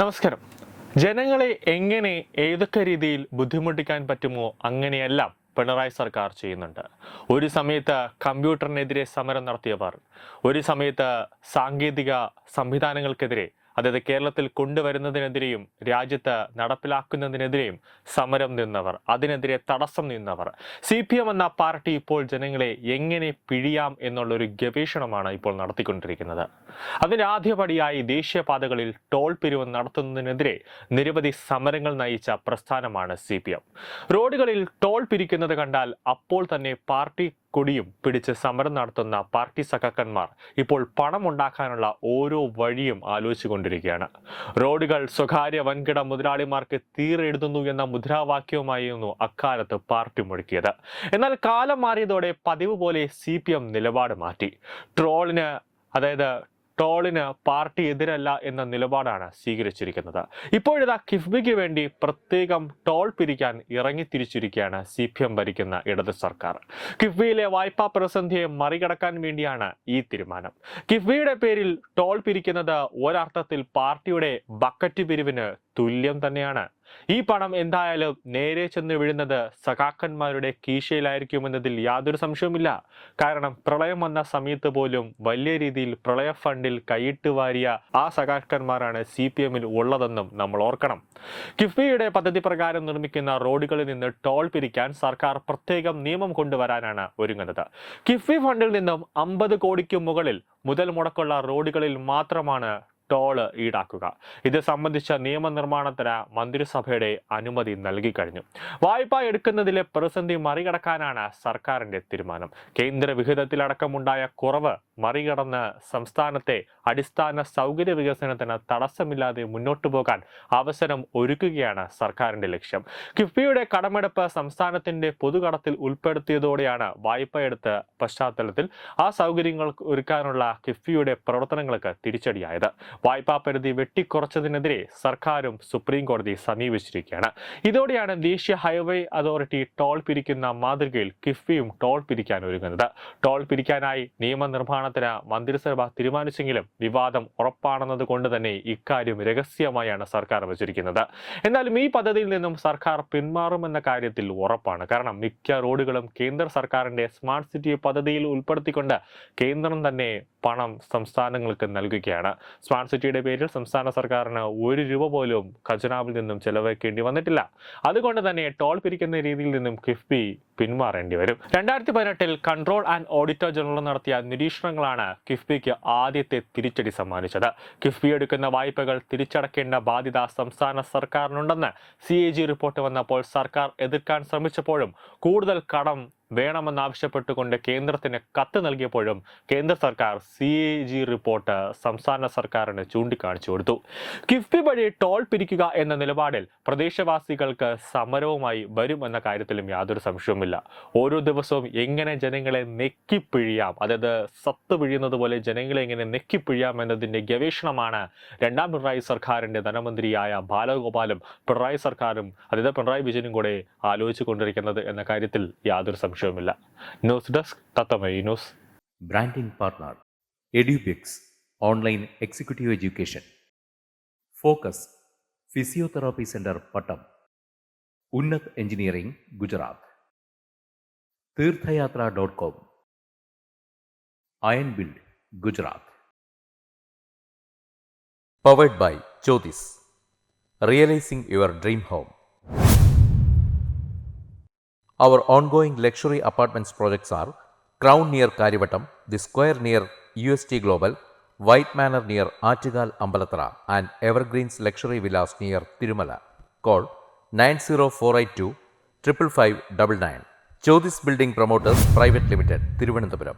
നമസ്കാരം. ജനങ്ങളെ എങ്ങനെ ഏതൊക്കെ രീതിയിൽ ബുദ്ധിമുട്ടിക്കാൻ പറ്റുമോ അങ്ങനെയെല്ലാം പിണറായി സർക്കാർ ചെയ്യുന്നുണ്ട്. ഒരു സമയത്ത് കമ്പ്യൂട്ടറിനെതിരെ സമരം നടത്തിയവർ ഒരു സമയത്ത് സാങ്കേതിക സംവിധാനങ്ങൾക്കെതിരെ അതായത് കേരളത്തിൽ കൊണ്ടുവരുന്നതിനെതിരെയും രാജ്യത്ത് നടപ്പിലാക്കുന്നതിനെതിരെയും സമരം നിന്നവർ അതിനെതിരെ തടസ്സം നിന്നവർ. സി പി എം എന്ന പാർട്ടി ഇപ്പോൾ ജനങ്ങളെ എങ്ങനെ പിഴിയാം എന്നുള്ളൊരു ഗവേഷണമാണ് ഇപ്പോൾ നടത്തിക്കൊണ്ടിരിക്കുന്നത്. അതിന്റെ ആദ്യപടിയായി ദേശീയപാതകളിൽ ടോൾ പിരിവ് നടത്തുന്നതിനെതിരെ നിരവധി സമരങ്ങൾ നയിച്ച പ്രസ്ഥാനമാണ് സി റോഡുകളിൽ ടോൾ പിരിക്കുന്നത് കണ്ടാൽ അപ്പോൾ തന്നെ പാർട്ടി കൊടിയും പിടിച്ച് സമരം നടത്തുന്ന പാർട്ടി സഖാക്കന്മാർ ഇപ്പോൾ പണം ഉണ്ടാക്കാനുള്ള ഓരോ വഴിയും ആലോചിച്ചുകൊണ്ടിരിക്കുകയാണ്. റോഡുകൾ സ്വകാര്യ വൻകിട മുതലാളിമാർക്ക് തീരെഴുതുന്നു എന്ന മുദ്രാവാക്യവുമായിരുന്നു അക്കാലത്ത് പാർട്ടി മുഴക്കിയത്. എന്നാൽ കാലം മാറിയതോടെ പതിവ് പോലെ സി നിലപാട് മാറ്റി. ട്രോളിന് അതായത് ടോളിന് പാർട്ടി എതിരല്ല എന്ന നിലപാടാണ് സ്വീകരിച്ചിരിക്കുന്നത്. ഇപ്പോഴിതാ കിഫ്ബിക്ക് വേണ്ടി പ്രത്യേകം ടോൾ പിരിക്കാൻ ഇറങ്ങിത്തിരിച്ചിരിക്കുകയാണ് സി പി എം ഭരിക്കുന്ന ഇടത് സർക്കാർ. കിഫ്ബിയിലെ വായ്പാ പ്രതിസന്ധിയെ മറികടക്കാൻ വേണ്ടിയാണ് ഈ തീരുമാനം. കിഫ്ബിയുടെ പേരിൽ ടോൾ പിരിക്കുന്നത് ഒരർത്ഥത്തിൽ പാർട്ടിയുടെ ബക്കറ്റ് പിരിവിന് തുല്യം തന്നെയാണ്. ഈ പണം എന്തായാലും നേരെ ചെന്ന് വീഴുന്നത് സഖാക്കന്മാരുടെ കീശയിലായിരിക്കുമെന്നതിൽ യാതൊരു സംശയവുമില്ല. കാരണം പ്രളയം വന്ന സമയത്ത് പോലും വലിയ രീതിയിൽ പ്രളയ ഫണ്ടിൽ കൈയിട്ട് വാരിയ ആ സഖാക്കന്മാരാണ് സി പി എമ്മിൽ ഉള്ളതെന്നും നമ്മൾ ഓർക്കണം. കിഫ്ബിയുടെ പദ്ധതി പ്രകാരം നിർമ്മിക്കുന്ന റോഡുകളിൽ നിന്ന് ടോൾ പിരിക്കാൻ സർക്കാർ പ്രത്യേകം നിയമം കൊണ്ടുവരാനാണ് ഒരുങ്ങുന്നത്. കിഫ്ബി ഫണ്ടിൽ നിന്നും അമ്പത് കോടിക്ക് മുകളിൽ മുതൽ മുടക്കുള്ള റോഡുകളിൽ മാത്രമാണ് ടോൾ ഈടാക്കുക. ഇത് സംബന്ധിച്ച നിയമനിർമ്മാണത്തിന് മന്ത്രിസഭയുടെ അനുമതി നൽകി കഴിഞ്ഞു. വായ്പ എടുക്കുന്നതിലെ പ്രതിസന്ധി മറികടക്കാനാണ് സർക്കാരിന്റെ തീരുമാനം. കേന്ദ്ര വിഹിതത്തിലടക്കമുണ്ടായ കുറവ് മറികടന്ന് സംസ്ഥാനത്തെ അടിസ്ഥാന സൗകര്യ വികസനത്തിന് തടസ്സമില്ലാതെ മുന്നോട്ടു പോകാൻ അവസരം ഒരുക്കുകയാണ് സർക്കാരിന്റെ ലക്ഷ്യം. കിഫ്ബിയുടെ കടമെടുപ്പ് സംസ്ഥാനത്തിന്റെ പൊതുകടത്തിൽ ഉൾപ്പെടുത്തിയതോടെയാണ് വായ്പ എടുത്ത പശ്ചാത്തലത്തിൽ ആ സൗകര്യങ്ങൾ ഒരുക്കാനുള്ള കിഫ്ബിയുടെ പ്രവർത്തനങ്ങൾക്ക് തിരിച്ചടിയായത്. വായ്പാ പരിധി വെട്ടിക്കുറച്ചതിനെതിരെ സർക്കാരും സുപ്രീം കോടതി സമീപിച്ചിരിക്കുകയാണ്. ഇതോടെയാണ് ദേശീയ ഹൈവേ അതോറിറ്റി ടോൾ പിരിക്കുന്ന മാതൃകയിൽ കിഫ്ബിയും ടോൾ പിരിക്കാൻ ഒരുങ്ങുന്നത്. ടോൾ പിരിക്കാനായി നിയമനിർമ്മാണത്തിന് മന്ത്രിസഭ തീരുമാനിച്ചെങ്കിലും വിവാദം ഉറപ്പാണെന്നത് കൊണ്ട് തന്നെ ഇക്കാര്യം രഹസ്യമായാണ് സർക്കാർ വച്ചിരിക്കുന്നത്. എന്നാലും ഈ പദ്ധതിയിൽ നിന്നും സർക്കാർ പിന്മാറുമെന്ന കാര്യത്തിൽ ഉറപ്പാണ്. കാരണം മിക്ക റോഡുകളും കേന്ദ്ര സർക്കാരിന്റെ സ്മാർട്ട് സിറ്റി പദ്ധതിയിൽ ഉൾപ്പെടുത്തിക്കൊണ്ട് കേന്ദ്രം തന്നെ പണം സംസ്ഥാനങ്ങൾക്ക് നൽകുകയാണ്. സ്മാർട്ട് സിറ്റിയുടെ പേരിൽ സംസ്ഥാന സർക്കാരിന് ഒരു രൂപ പോലും ഖജനാവിൽ നിന്നും ചെലവഴിക്കേണ്ടി വന്നിട്ടില്ല. അതുകൊണ്ട് തന്നെ ടോൾ പിരിക്കുന്ന രീതിയിൽ നിന്നും കിഫ്ബി പിന്മാറേണ്ടി വരും. രണ്ടായിരത്തി പതിനെട്ടിൽ കൺട്രോൾ ആൻഡ് ഓഡിറ്റർ ജനറൽ നടത്തിയ നിരീക്ഷണങ്ങളാണ് കിഫ്ബിക്ക് ആദ്യത്തെ തിരിച്ചടി സമ്മാനിച്ചത്. കിഫ്ബി എടുക്കുന്ന വായ്പകൾ തിരിച്ചടക്കേണ്ട ബാധ്യത സംസ്ഥാന സർക്കാരിനുണ്ടെന്ന് സി റിപ്പോർട്ട് വന്നപ്പോൾ സർക്കാർ എതിർക്കാൻ ശ്രമിച്ചപ്പോഴും കൂടുതൽ കടം വേണമെന്നാവശ്യപ്പെട്ടുകൊണ്ട് കേന്ദ്രത്തിന് കത്ത് നൽകിയപ്പോഴും കേന്ദ്ര സർക്കാർ സി എ ജി റിപ്പോർട്ട് സംസ്ഥാന സർക്കാരിന് ചൂണ്ടിക്കാണിച്ചു കൊടുത്തു. കിഫ്ബി വഴി ടോൾ പിരിക്കുക എന്ന നിലപാടിൽ പ്രദേശവാസികൾക്ക് സമരവുമായി വരും എന്ന കാര്യത്തിലും യാതൊരു സംശയവുമില്ല. ഓരോ ദിവസവും എങ്ങനെ ജനങ്ങളെ നെക്കിപ്പിഴിയാം അതായത് സത്ത് പിഴിയുന്നത് പോലെ ജനങ്ങളെ എങ്ങനെ നെക്കിപ്പിഴിയാം എന്നതിന്റെ ഗവേഷണമാണ് രണ്ടാം പിണറായി സർക്കാരിന്റെ ധനമന്ത്രിയായ ബാലഗോപാലും പിണറായി സർക്കാരും അതായത് പിണറായി വിജയനും കൂടെ ആലോചിച്ചു കൊണ്ടിരിക്കുന്നത് എന്ന കാര്യത്തിൽ യാതൊരു സംശയവുമില്ല news desk തത്തമയി news Branding partner EduBix Online Executive Education Focus Physiotherapy Center Pattam Unnat Engineering Gujarat Tirthayatra.com Iron Build Gujarat Powered by Jyotis Realizing your dream home Our ongoing luxury apartments projects are Crown near Karivattam, The Square near UST Global, White Manor near Achigal Ambalatra, and Evergreens Luxury Villas near Tirumala. Call 90482 555 Jyotis Building Promoters Private Limited, Thiruvananthapuram.